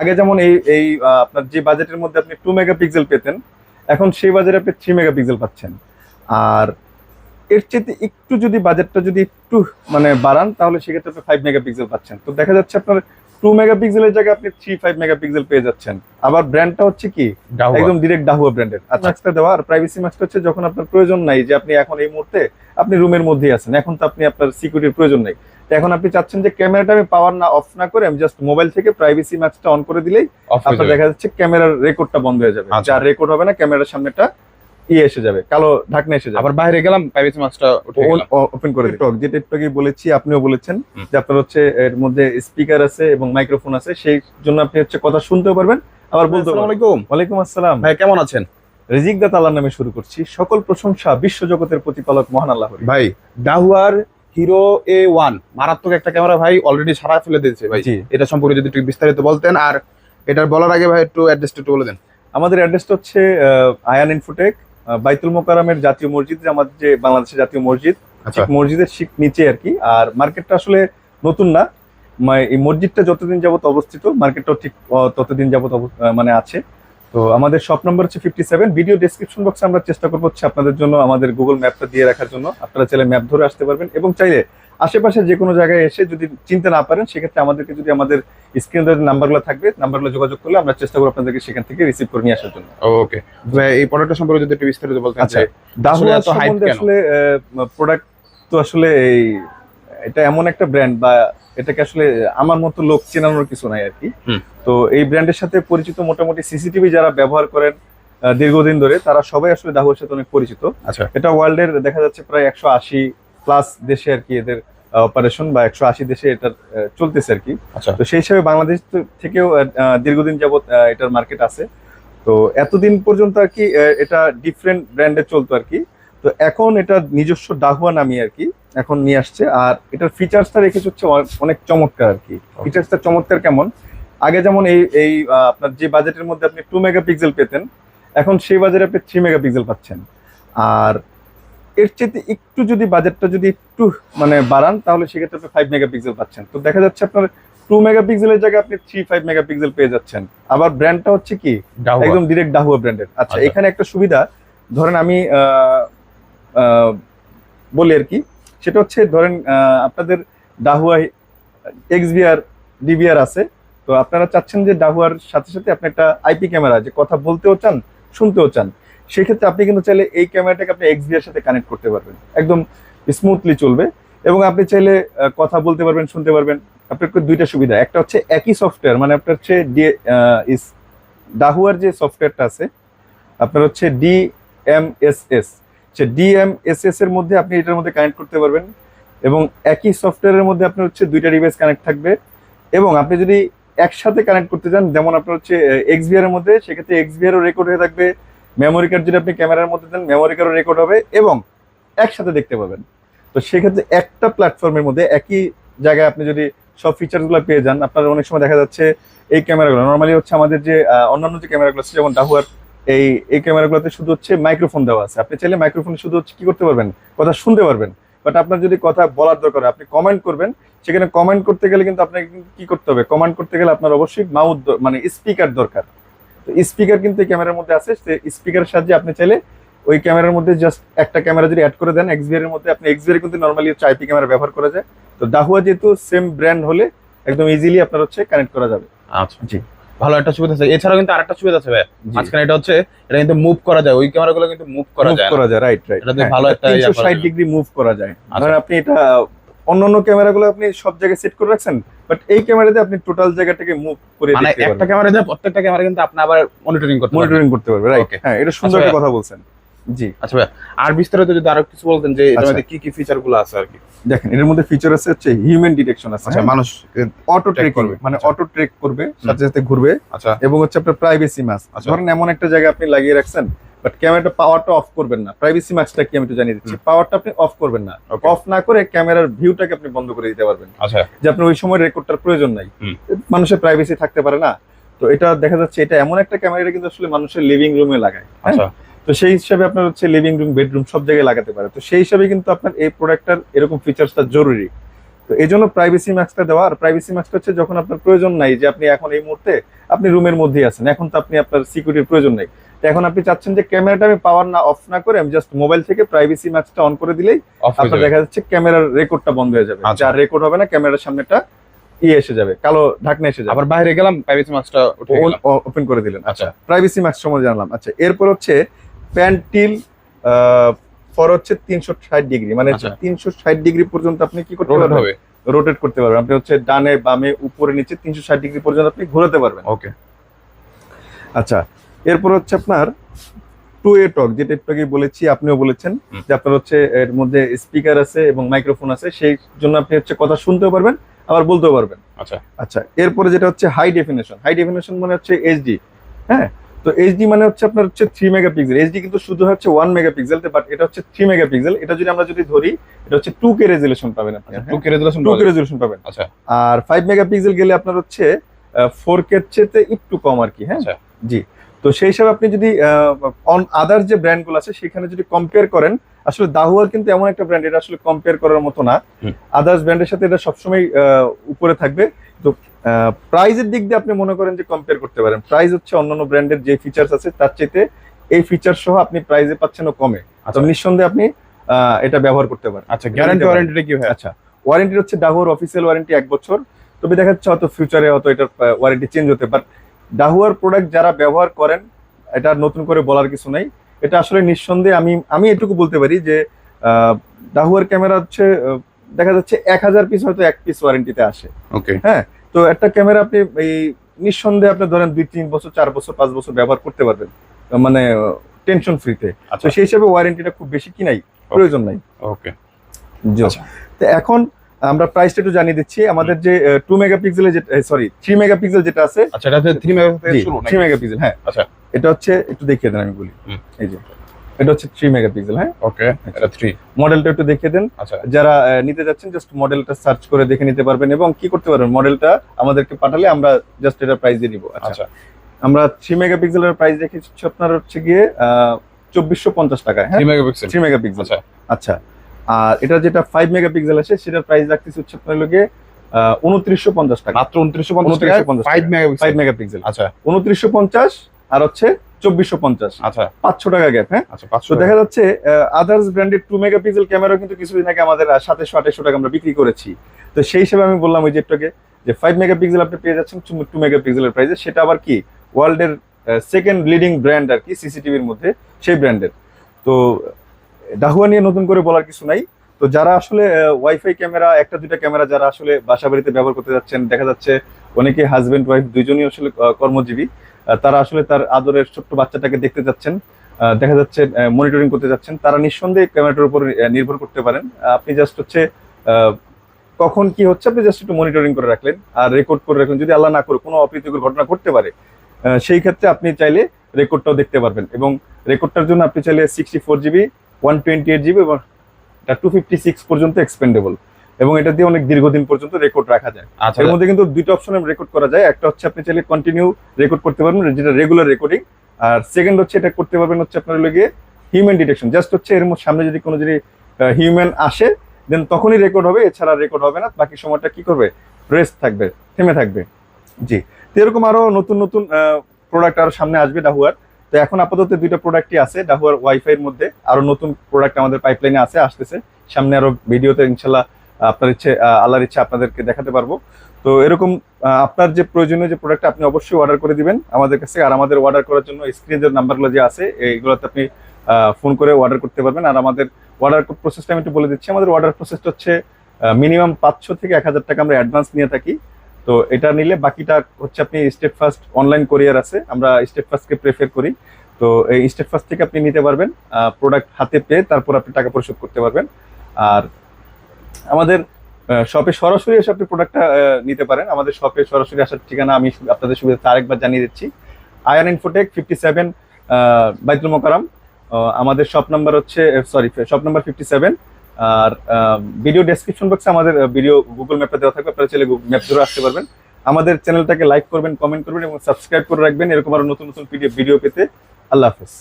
আগে যেমন এই এই আপনার যে বাজেটের মধ্যে আপনি টু মেগাপিক্সেল পেতেন, এখন সেই বাজারে আপনি থ্রি মেগাপিক্সেল পাচ্ছেন। আর এর চেয়ে একটু যদি বাজেটটা যদি একটু মানে বাড়ান, তাহলে সেক্ষেত্রে আপনি ফাইভ মেগাপিক্সেল পাচ্ছেন। তো দেখা যাচ্ছে আপনার টু মেগাপিক্সেলের জায়গায় আপনি থ্রি ফাইভ মেগাপিক্সেল পেয়ে যাচ্ছেন। আবার ব্র্যান্ডটা হচ্ছে কি? একদম ডিরেক্ট ডাহুয়া ব্র্যান্ডের আচ্ছা দেওয়া আর প্রাইভেসি ম্যাক্সটা হচ্ছে যখন আপনার প্রয়োজন নাই যে আপনি এখন এই মুহূর্তে আপনি রুমের মধ্যেই আছেন। এখন তো আপনি আপনার সিকিউরিটির প্রয়োজন নেই। এখন আপনি চাচ্ছেন যে ক্যামেরাটা আমি পাওয়ার না অফ না করে আমি জাস্ট মোবাইল থেকে প্রাইভেসি ম্যাক্সটা অন করে দিলেই আপনার দেখা যাচ্ছে ক্যামেরার রেকর্ডটা বন্ধ হয়ে যাবে। আচ্ছা। যার রেকর্ড হবে না ক্যামেরার সামনেটা এসে যাবে কালো ঢাকনা এসে যাবে। আবার বাইরে গেলাম প্রাইভেসি মাস্কটা ওপেন করে টিকটক যেটা একটু বলেছি আপনিও বলেছেন যে আপনার হচ্ছে এর মধ্যে স্পিকার আছে এবং মাইক্রোফোন আছে সেই জন্য আপনি হচ্ছে কথা শুনতেও পারবেন আবার বলতে পারবেন। ওয়ালাইকুম আসসালাম। ভাই কেমন আছেন? রিজিক দা তালার নামে শুরু করছি। সকল প্রশংসা বিশ্ব জগতের প্রতিপালক মহান আল্লাহ ভাই ডাহুয়ার হিরো এ ওয়ান মারাত্মক একটা ক্যামেরা ভাই অলরেডি সারা ফেলে দিয়েছে ভাই। এটা সম্পর্কে যদি একটু বিস্তারিত বলতেন আর এটার বলার আগে ভাই একটু অ্যাড্রেসটা একটু বলে দেন। আমাদের অ্যাড্রেসটা হচ্ছে আয়ান ইনফোটেক বাইতুল মোকারামের জাতীয় মসজিদ আমাদের যে বাংলাদেশের জাতীয় মসজিদ আচ্ছা। ঠিক মসজিদের শিখ নিচে আর কি। আর মার্কেটটা আসলে নতুন না। এই মসজিদটা যতদিন যাবত অবস্থিত মার্কেটটাও ঠিক ততদিন যাবত মানে আছে। তো আমাদের শপ নাম্বার হচ্ছে ফিফটি সেভেন ভিডিও ডিসক্রিপশন বক্সে আমরা চেষ্টা করব হচ্ছে আপনাদের জন্য আমাদের গুগল ম্যাপটা দিয়ে রাখার জন্য আপনারা চাইলে ম্যাপ ধরে আসতে পারবেন এবং চাইলে আশেপাশে যে কোনো জায়গায় এসে যদি চিনতে না পারেন সেক্ষেত্রে আমাদেরকে যদি আমাদের স্ক্রিনে নাম্বারগুলো থাকবে নাম্বারগুলো যোগাযোগ করলে আমরা চেষ্টা করব আপনাদেরকে সেখান থেকে রিসিভ করে নিয়ে আসার জন্য ওকে এই প্রোডাক্টটা সম্পর্কে যদি একটু বিস্তারিত আচ্ছা। দাহুয়া কেন? আসলে প্রোডাক্ট তো আসলে এই এটা এমন একটা ব্র্যান্ড বা এটাকে আসলে আমার মতো লোক চেনানোর কিছু নাই আর কি তো এই ব্র্যান্ডের সাথে পরিচিত মোটামুটি সিসিটিভি যারা ব্যবহার করেন দীর্ঘদিন ধরে তারা সবাই আসলে দাহুয়ার সাথে অনেক পরিচিত। আচ্ছা। এটা ওয়ার্ল্ডের দেখা যাচ্ছে প্রায় একশো আশি প্লাস দেশে আর কি এদের অপারেশন বা একশো আশি দেশে এটা চলতেছে আর কি আচ্ছা। তো সেই হিসাবে বাংলাদেশ থেকেও দীর্ঘদিন যাবত আহ, এটার মার্কেট আছে। তো এতদিন পর্যন্ত আর কি এটা ডিফারেন্ট ব্র্যান্ডে চলতো আর কি তো এখন এটা নিজস্ব ডাহুয়া নামিয়ে আর কি এখন নিয়ে আসছে। আর এটার ফিচার্সটা রেখেছে হচ্ছে অনেক চমৎকার আর কি। ফিচার্সটা চমৎকার কেমন? আগে যেমন এই এই আপনার যে বাজেটের মধ্যে আপনি টু মেগাপিক্সেল পেতেন এখন সেই বাজারে আপনি থ্রি মেগাপিক্সেল পাচ্ছেন। আর এর চেয়ে একটু যদি বাজেটটা যদি একটু মানে বাড়ান তাহলে সেক্ষেত্রে আপনি ফাইভ মেগাপিক্সেল পাচ্ছেন। তো দেখা যাচ্ছে আপনার টু মেগাপিক্সেলের জায়গায় আপনি থ্রি ফাইভ মেগাপিক্সেল পেয়ে যাচ্ছেন। আবার ব্র্যান্ডটা হচ্ছে কি? একদম ডিরেক্ট ডাহুয়া ব্র্যান্ডের আচ্ছা। এখানে একটা সুবিধা ধরেন আমি বলি আর কি সেটা হচ্ছে, ধরেন আপনাদের ডাহুয়া এক্সবিআর ডিবিআর আছে। তো আপনারা চাচ্ছেন যে ডাহুয়ার সাথে সাথে আপনি একটা আইপি ক্যামেরা, যে কথা বলতেও চান, শুনতেও চান। সেক্ষেত্রে আপনি কিন্তু চাইলে এই ক্যামেরাটাকে আপনি এক্সবিআর সাথে কানেক্ট করতে পারবেন। একদম স্মুথলি চলবে। এবং আপনি চাইলে কথা বলতে পারবেন, শুনতে পারবেন। আপনার দুইটা সুবিধা। একটা হচ্ছে একই সফটওয়্যার মানে আপনার হচ্ছে ডি ডাহুয়ার যে সফটওয়্যারটা আছে, আপনার হচ্ছে ডিএমএসএস সে ডিএমএসএস এর মধ্যে আপনি এটার মধ্যে কানেক্ট করতে পারবেন এবং একই সফটওয়্যারের মধ্যে আপনার হচ্ছে দুইটা ডিভাইস কানেক্ট থাকবে এবং আপনি যদি একসাথে কানেক্ট করতে চান, যেমন আপনার হচ্ছে এক্সবিআর এর মধ্যে, সেক্ষেত্রে এক্সবিআরও রেকর্ড হয়ে থাকবে। মেমোরি কার্ড যদি আপনি ক্যামেরার মধ্যে দেন মেমোরি কার্ডও রেকর্ড হবে এবং একসাথে দেখতে পাবেন। তো সেক্ষেত্রে একটা প্ল্যাটফর্মের মধ্যে একই জায়গায় আপনি যদি সব ফিচারগুলো পেয়ে যান, আপনার অনেক সময় দেখা যাচ্ছে এই ক্যামেরাগুলো নর্মালি হচ্ছে আমাদের যে অন্যান্য যে ক্যামেরাগুলো আছে, যেমন ডাহুয়ার এই এই ক্যামেরাগুলোতে শুধু হচ্ছে মাইক্রোফোন দেওয়া আছে। আপনি চাইলে মাইক্রোফোন শুধু হচ্ছে কি করতে পারবেন? কথা শুনতে পারবেন। বাট আপনার যদি কথা বলার দরকার আপনি কমেন্ট করবেন। সেখানে কমেন্ট করতে গেলে কিন্তু আপনাকে কি করতে হবে? কমেন্ট করতে গেলে আপনার অবশ্যই মাউথ মানে স্পিকার দরকার। তো স্পিকার কিন্তু এই ক্যামেরার মধ্যে আছে। স্পিকারের সাহায্যে আপনি চাইলে ওই ক্যামেরার মধ্যে জাস্ট একটা ক্যামেরা যদি অ্যাড করে দেন এক্সবিআর এর মধ্যে আপনি এক্সবিআর কিন্তু নর্মালি হচ্ছে আইপি ক্যামেরা ব্যবহার করা যায়। তো দাহুয়া যেহেতু সেম ব্র্যান্ড হলে একদম ইজিলি আপনার হচ্ছে কানেক্ট করা যাবে। আচ্ছা। জি। ভালো একটা সুবিধা আছে। এছাড়াও কিন্তু আরেকটা সুবিধা আছে ভাই। আজকাল এটা হচ্ছে এটা কিন্তু মুভ করা যায়। ওই ক্যামেরাগুলো কিন্তু মুভ করা যায় না। করা যায় রাইট রাইট এটা ভালো একটা ইয়া করা ষাট যায়। ডিগ্রি মুভ করা যায়। আচ্ছা। ধরেন আপনি এটা অন্যান্য ক্যামেরাগুলো আপনি সব জায়গায় সেট করে রাখছেন বাট এই ক্যামেরাতে আপনি টোটাল জায়গাটাকে মুভ করে মানে পারবেন একটা ক্যামেরাতে ক্যামেরা দিয়ে প্রত্যেকটা ক্যামেরা কিন্তু আপনি আবার মনিটরিং করতে পারবেন। মনিটরিং করতে পারবে রাইট হ্যাঁ এটা সুন্দর আচ্ছা, একটা কথা বলছেন। জি। আচ্ছা ভাই আর বিস্তারিত যদি আরও কিছু বলতেন যে এটার আচ্ছা। মধ্যে কি কি ফিচারগুলো আছে আর কি? দেখেন এর মধ্যে ফিচার আছে হচ্ছে হিউম্যান ডিটেকশন আছে আচ্ছা মানুষ অটো ট্রেক করবে। মানে আচ্ছা। অটো ট্রেক করবে সাথে সাথে ঘুরবে আচ্ছা। এবং হচ্ছে আপনার প্রাইভেসি আচ্ছা। ধরেন এমন একটা জায়গায় আপনি লাগিয়ে রাখছেন বাট ক্যামেরাটা পাওয়ারটা অফ করবেন না। প্রাইভেসি মাসটা কি আমি একটু জানিয়ে দিচ্ছি পাওয়ারটা আপনি অফ করবেন না. অফ না করে ক্যামেরার ভিউটাকে আপনি বন্ধ করে দিতে পারবেন। আচ্ছা। যে আপনার ওই সময় রেকর্ডটার প্রয়োজন নাই। মানুষের প্রাইভেসি থাকতে পারে না। তো এটা দেখা যাচ্ছে এটা এমন একটা ক্যামেরা কিন্তু আসলে মানুষের লিভিং রুমে লাগায় হ্যাঁ? আচ্ছা। তো সেই হিসাবে আপনার হচ্ছে লিভিং রুম বেডরুম সব জায়গায় লাগাতে পারে। তো সেই হিসাবে কিন্তু আপনার এই প্রোডাক্টটার এরকম ফিচার্সটা জরুরি। তো এই জন্য প্রাইভেসি ম্যাক্সটা দেওয়া আর প্রাইভেসি ম্যাক্সটা হচ্ছে যখন আপনার প্রয়োজন নাই যে আপনি এখন এই মুহূর্তে আপনি রুমের মধ্যেই আছেন এখন তো আপনি আপনার সিকিউরিটির প্রয়োজন নেই। তো এখন আপনি চাচ্ছেন যে ক্যামেরাটা আমি পাওয়ার না অফ না করে আমি জাস্ট মোবাইল থেকে প্রাইভেসি ম্যাক্সটা অন করে দিলেই আপনার দেখা যাচ্ছে ক্যামেরার রেকর্ডটা বন্ধ হয়ে যাবে। আচ্ছা। যার রেকর্ড হবে না ক্যামেরার সামনেটা ইয়ে এসে যাবে কালো ঢাকনা এসে যাবে। আবার বাইরে গেলাম প্রাইভেসি উঠে ওপেন করে দিলেন। আচ্ছা। প্রাইভেসি ম্যাক্স সম্বন্ধে জানলাম। আচ্ছা এরপর হচ্ছে প্যান্টিল ফর হচ্ছে তিনশো ষাট ডিগ্রি মানে আচ্ছা। তিনশো ষাট ডিগ্রি পর্যন্ত আপনি কি করতে পারবেন? রোটেট করতে পারবেন। আপনি হচ্ছে ডানে বামে উপরে নিচে তিনশো ষাট ডিগ্রি পর্যন্ত আপনি ঘোরাতে পারবেন। ওকে আচ্ছা এরপর হচ্ছে আপনার টু এ টক যেটা একটু আগে বলেছি আপনিও বলেছেন। যে আপনার হচ্ছে এর মধ্যে স্পিকার আছে এবং মাইক্রোফোন আছে সেই জন্য আপনি হচ্ছে কথা শুনতেও পারবেন আবার বলতেও পারবেন। আচ্ছা। আচ্ছা এরপরে যেটা হচ্ছে হাই ডেফিনেশন হাই ডেফিনেশন মানে হচ্ছে এইচডি হ্যাঁ? তো এইচডি মানে হচ্ছে আপনার হচ্ছে থ্রি মেগাপিক্সেল এইচডি কিন্তু শুধু হচ্ছে ওয়ান মেগাপিক্সেল বাট এটা হচ্ছে থ্রি মেগাপিক্সেল এটা যদি আমরা যদি ধরি এটা হচ্ছে টু কে রেজুলেশন পাবেন আপনি two K resolution two K resolution পাবেন। আচ্ছা। আর ফাইভ মেগাপিক্সেল গেলে আপনার হচ্ছে ফোর কে চেতে একটু কম আর কি হ্যাঁ? আচ্ছা। জি। তো সেই হিসাবে আপনি যদি অন আদার যে ব্র্যান্ডগুলো আছে সেখানে যদি কম্পেয়ার করেন আসলে দাহুয়ার কিন্তু এমন একটা ব্র্যান্ড এটা আসলে কম্পেয়ার করার মতো না। আদার্স ব্র্যান্ডের সাথে এটা সবসময় আহ, উপরে থাকবে। তো প্রাইজের দিক দিয়ে আপনি মনে করেন যে কম্পেয়ার করতে পারেন। প্রাইস হচ্ছে অন্যান্য ব্র্যান্ডের যে ফিচার্স আছে তার চাইতে এই ফিচার সহ আপনি প্রাইজে পাচ্ছেন ও কমে। তো আচ্ছা নিঃসন্দেহে আপনি এটা ব্যবহার করতে পারেন। আচ্ছা গ্যারান্টি ওয়ারেন্টিটা কি হয় আচ্ছা ওয়ারেন্টি হচ্ছে ডাহুয়ার অফিসিয়াল ওয়ারেন্টি এক বছর। তবে দেখা যাচ্ছে হয়তো ফিউচারে হয়তো এটার ওয়ারেন্টি চেঞ্জ হতে পারে। ডাহুয়ার প্রোডাক্ট যারা ব্যবহার করেন এটা নতুন করে বলার কিছু নাই। এটা আসলে নিঃসন্দেহে আমি আমি এটুকু বলতে পারি যে আহ, ডাহুয়ার ক্যামেরা হচ্ছে দেখা যাচ্ছে এক হাজার পিস হয়তো এক পিস ওয়ারেন্টিতে আসে। ওকে তো একটা ক্যামেরা আপনি এই নিঃসন্দেহে আপনি ধরেন দুই তিন বছর চার বছর পাঁচ বছর ব্যবহার করতে পারবেন। মানে টেনশন ফ্রিতে তো। আচ্ছা। সেই হিসাবে ওয়ারেন্টিটা খুব বেশি কি নাই? প্রয়োজন নাই। ওকে আচ্ছা। তো এখন আমরা প্রাইসটা একটু জানিয়ে দিচ্ছি। আমাদের যে টু মেগাপিক্সেলের যে সরি থ্রি মেগাপিক্সেল যেটা আছে আচ্ছা এটাতে 3 মেগাপিক্সেল থ্রি মেগাপিক্সেল হ্যাঁ। আচ্ছা। এটা হচ্ছে একটু দেখিয়ে দেন আমি বলি। এই যে। এটা হচ্ছে থ্রি মেগাপিক্সেল হ্যাঁ? ওকে এটা 3 মডেলটা একটু দেখিয়ে দেন। আচ্ছা। যারা নিতে যাচ্ছেন জাস্ট মডেলটা সার্চ করে দেখে নিতে পারবেন এবং কি করতে পারবেন? মডেলটা আমাদেরকে পাঠালে আমরা জাস্ট এটা প্রাইস দিয়ে দিব আচ্ছা। আচ্ছা। আমরা থ্রি মেগাপিক্সেলের প্রাইস রেখেছি আপনার হচ্ছে গিয়ে চব্বিশশো পঞ্চাশ টাকা হ্যাঁ? 3 মেগাপিক্সেল থ্রি মেগাপিক্সেল আচ্ছা। আচ্ছা। আর এটা যেটা ফাইভ মেগাপিক্সেল আছে সেটার প্রাইস রাখতেছি হচ্ছে আপনার লোকে উনত্রিশশো পঞ্চাশ টাকা। মাত্র 2950 টাকা 2950 5 মেগাপিক্সেল ফাইভ মেগাপিক্সেল আচ্ছা। উনত্রিশশো পঞ্চাশ আর হচ্ছে চব্বিশশো পঞ্চাশ। আচ্ছা। পাঁচশো টাকা গ্যাপ হ্যাঁ? আচ্ছা তো 500 দেখা যাচ্ছে আদার্স ব্র্যান্ডের টু মেগাপিক্সেল ক্যামেরা কিন্তু কিছুদিন আগে আমাদের সাতাশশো আঠাশশো টাকা আমরা বিক্রি করেছি। তো সেই হিসেবে আমি বললাম ওই যে যে ফাইভ মেগাপিক্সেল আপনি পেয়ে যাচ্ছেন টু মেগাপিক্সেলের প্রাইসে সেটা আবার কি? ওয়ার্ল্ডের সেকেন্ড লিডিং ব্র্যান্ড আর কি সিসিটিভির মধ্যে সেই ব্র্যান্ডের তো ডাহুয়া নিয়ে নতুন করে বলার কিছু নাই। তো যারা আসলে ওয়াইফাই ক্যামেরা একটা দুইটা ক্যামেরা যারা আসলে বাসা বাড়িতে ব্যবহার করতে যাচ্ছেন দেখা যাচ্ছে অনেকে হাজবেন্ড ওয়াইফ দুইজনই আসলে কর্মজীবী। তারা আসলে তার আদরের ছোট্ট বাচ্চাটাকে দেখতে যাচ্ছেন। দেখা যাচ্ছে মনিটরিং করতে যাচ্ছেন। তারা নিঃসন্দেহে ক্যামেরাটার উপর নির্ভর করতে পারেন। আপনি জাস্ট হচ্ছে কখন কি হচ্ছে আপনি জাস্ট একটু মনিটরিং করে রাখলেন আর রেকর্ড করে রাখলেন। যদি আল্লাহ না করে কোনো অপ্রীতিকর ঘটনা ঘটতে পারে সেই ক্ষেত্রে আপনি চাইলে রেকর্ডটাও দেখতে পারবেন এবং রেকর্ডটার জন্য আপনি চাইলে sixty four GB one twenty eight GB এবং টু ফিফটি সিক্স পর্যন্ত এক্সপেন্ডেবল এবং এটা দিয়ে অনেক দীর্ঘদিন পর্যন্ত রেকর্ড রাখা যায়। আচ্ছা। এর মধ্যে কিন্তু দুইটা অপশনে রেকর্ড করা যায়। একটা হচ্ছে আপনি চাইলে কন্টিনিউ রেকর্ড করতে পারবেন যেটা রেগুলার রেকর্ডিং আর সেকেন্ড হচ্ছে এটা করতে পারবেন হচ্ছে আপনার লেগে হিউম্যান ডিটেকশন জাস্ট হচ্ছে এর সামনে যদি কোনো যদি হিউম্যান আসে দেন তখনই রেকর্ড হবে এছাড়া রেকর্ড হবে না। বাকি সময়টা কি করবে? রেস্ট থাকবে থেমে থাকবে। জি। তো এরকম আরও নতুন নতুন প্রোডাক্ট আরও সামনে আসবে ডাহুয়ার তো এখন আপাতত দুইটা প্রোডাক্টই আছে ডাহুয়ার ওয়াইফাই এর মধ্যে। আরও নতুন প্রোডাক্ট আমাদের পাইপলাইনে আছে আসতেছে। সামনে আরও ভিডিওতে ইনশাল্লাহ আপনার ইচ্ছে আল্লাহর ইচ্ছে আপনাদেরকে দেখাতে পারব। তো এরকম আপনার যে প্রয়োজনীয় যে প্রোডাক্ট আপনি অবশ্যই অর্ডার করে দিবেন আমাদের কাছে আর আমাদের অর্ডার করার জন্য স্ক্রিনের নাম্বারগুলো যে আছে, এইগুলোতে আপনি ফোন করে অর্ডার করতে পারবেন। আর আমাদের অর্ডার প্রসেসটা আমি একটু বলে দিচ্ছি। আমাদের অর্ডার প্রসেসটা হচ্ছে মিনিমাম পাঁচশো থেকে এক হাজার টাকা আমরা অ্যাডভান্স নিয়ে থাকি। তো এটা নিলে বাকিটা হচ্ছে আপনি স্টেপ ফার্স্ট অনলাইন কোরিয়ার আছে। আমরা স্টেপ ফার্স্টকে প্রেফার করি। তো এই স্টেপ ফার্স্ট থেকে আপনি নিতে পারবেন প্রোডাক্ট হাতে পেয়ে তারপর আপনি টাকা পরিশোধ করতে পারবেন। আর আমাদের শপে সরাসরি এসে আপনি প্রোডাক্টটা নিতে পারেন। আমাদের শপে সরাসরি আসার ঠিকানা আমি আপনাদের সুবিধা, আরেকবার জানিয়ে দিচ্ছি। Ayaan Infotech fifty seven Baitul Mokarram আমাদের শপ নাম্বার হচ্ছে sorry shop number fifty seven আর ভিডিও ডেসক্রিপশন বক্সে আমাদের ভিডিও গুগল ম্যাপটা দেওয়া থাকবে। আপনারা চাইলে ম্যাপ ধরে আসতে পারবেন। আমাদের চ্যানেলটাকে লাইক করবেন কমেন্ট করবেন এবং সাবস্ক্রাইব করে রাখবেন। এরকম আরও নতুন নতুন ভিডিও পেতে। আল্লাহ হাফেজ।